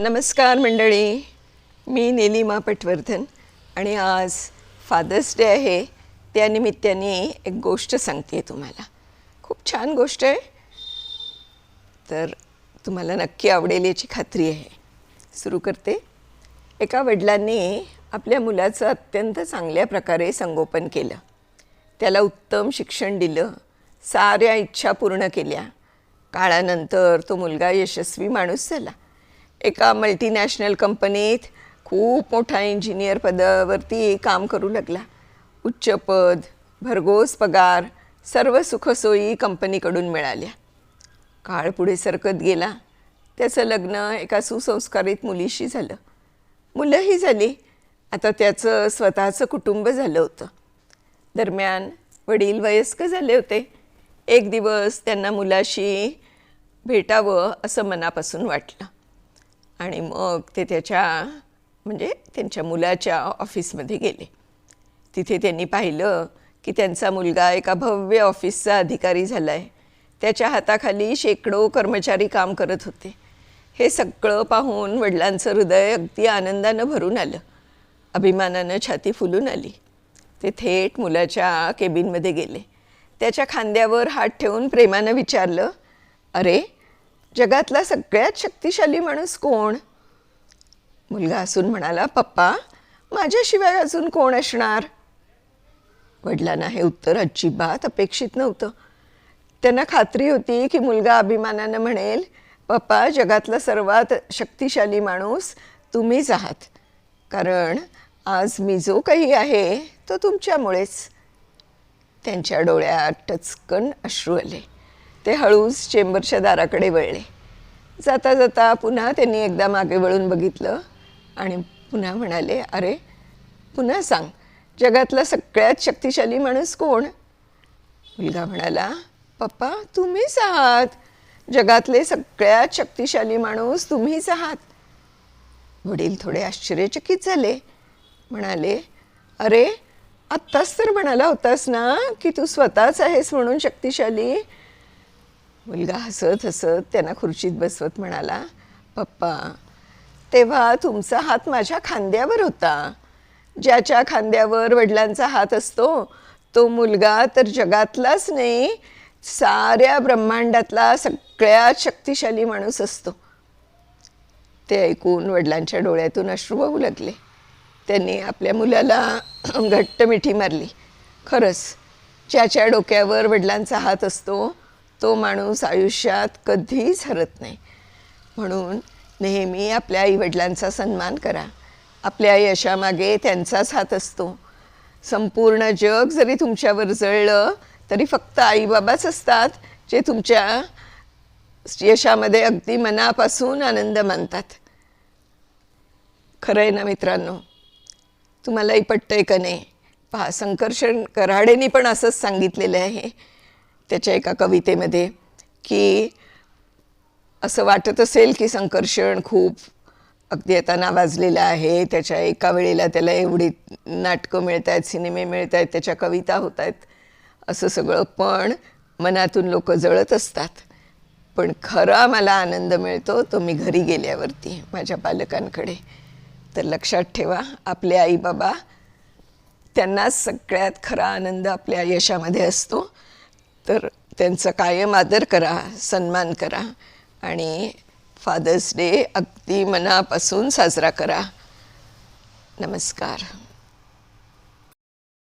नमस्कार मंडळी. मी निलिमा पटवर्धन आणि आज फादर्स डे आहे. त्यानिमित्ताने एक गोष्ट सांगते तुम्हाला. खूप छान गोष्ट आहे. तर तुम्हाला नक्की आवडेल याची खात्री आहे. सुरू करते. एका वडिलांनी आपल्या मुलाचं अत्यंत चांगल्या प्रकारे संगोपन केलं. त्याला उत्तम शिक्षण दिलं. साऱ्या इच्छा पूर्ण केल्या. काळानंतर तो मुलगा यशस्वी माणूस झाला. एका मल्टीनॅशनल कंपनीत खूप मोठा इंजिनियर पदावरती काम करू लागला. उच्च पद भरघोस पगार सर्व सुखसोयी कंपनीकडून मिळाल्या. काळ पुढे सरकत गेला. त्याचं लग्न एका सुसंस्कारित मुलीशी झालं. मुलंही झाली. आता त्याचं स्वतःचं कुटुंब झालं होतं. दरम्यान वडील वयस्क झाले होते. एक दिवस त्यांना मुलाशी भेटावं असं मनापासून वाटलं. आणि मग ते त्याच्या म्हणजे त्यांच्या मुलाच्या ऑफिसमध्ये गेले. तिथे त्यांनी पाहिलं की त्यांचा मुलगा एका भव्य ऑफिसचा अधिकारी झाला आहे त्याच्या हाताखाली शेकडो कर्मचारी काम करत होते. हे सगळं पाहून वडिलांचं हृदय अगदी आनंदानं भरून आलं. अभिमानानं छाती फुलून आली. ते थेट मुलाच्या केबिनमध्ये गेले. त्याच्या खांद्यावर हात ठेवून प्रेमानं विचारलं अरे जगातला सगळ्यात शक्तिशाली माणूस कोण? मुलगा असून म्हणाला पप्पा माझ्याशिवाय अजून कोण असणार? वडिलांना हे उत्तर अजिबात अपेक्षित नव्हतं. त्यांना खात्री होती की मुलगा अभिमानानं म्हणेल पप्पा जगातला सर्वात शक्तिशाली माणूस तुम्हीच आहात. कारण आज मी जो काही आहे तो तुमच्यामुळेच. त्यांच्या डोळ्यात टचकन अश्रू आले. ते हळूच चेंबरच्या दाराकडे वळले. जाता जाता पुन्हा त्यांनी एकदा मागे वळून बघितलं आणि पुन्हा म्हणाले अरे पुन्हा सांग जगातला सगळ्यात शक्तिशाली माणूस कोण? मुलगा म्हणाला पप्पा तुम्हीच आहात. जगातले सगळ्यात शक्तिशाली माणूस तुम्हीच आहात. वडील थोडे आश्चर्यचकित झाले. म्हणाले अरे आत्ताच तर म्हणाला होतास ना की तू स्वतःच आहेस म्हणून शक्तिशाली? मुलगा हसत हसत त्यांना खुर्चीत बसवत म्हणाला पप्पा तेव्हा तुमचा हात माझ्या खांद्यावर होता. ज्याच्या खांद्यावर वडिलांचा हात असतो तो मुलगा तर जगातलाच नाही साऱ्या ब्रह्मांडातला सगळ्यात शक्तिशाली माणूस असतो. ते ऐकून वडिलांच्या डोळ्यातून अश्रू वाहू लागले. त्यांनी आपल्या मुलाला घट्ट मिठी मारली. खरंच ज्याच्या डोक्यावर वडिलांचा हात असतो तो माणूस आयुष्यात कधीच हरत नाही. म्हणून नेहमी आपल्या आईवडिलांचा सन्मान करा. आपल्या यशामागे त्यांचाच हात असतो. संपूर्ण जग जरी तुमच्यावर जळलं तरी फक्त आईबाबाच असतात जे तुमच्या यशामध्ये अगदी मनापासून आनंद मानतात. खरं आहे ना मित्रांनो? तुम्हालाही पटतंय का नाही? पहा संकर्षण कराडेनी पण असंच सांगितलेलं आहे. त्याच्या एका कवितेमध्ये की असं वाटत असेल की संकर्षण खूप अगदी आता नावाजलेलं आहे. त्याच्या एका वेळेला त्याला एवढी नाटकं मिळत आहेत सिनेमे मिळत आहेत त्याच्या कविता होत आहेत असं सगळं पण मनातून लोक जळत असतात. पण खरा मला आनंद मिळतो तो मी घरी गेल्यावरती माझ्या पालकांकडे. तर लक्षात ठेवा आपले आई बाबा त्यांना सगळ्यात खरा आनंद आपल्या यशामध्ये असतो. तर त्यांचा कायम आदर करा सन्मान करा आणि फादर्स डे अगदी मनापासून साजरा करा. नमस्कार.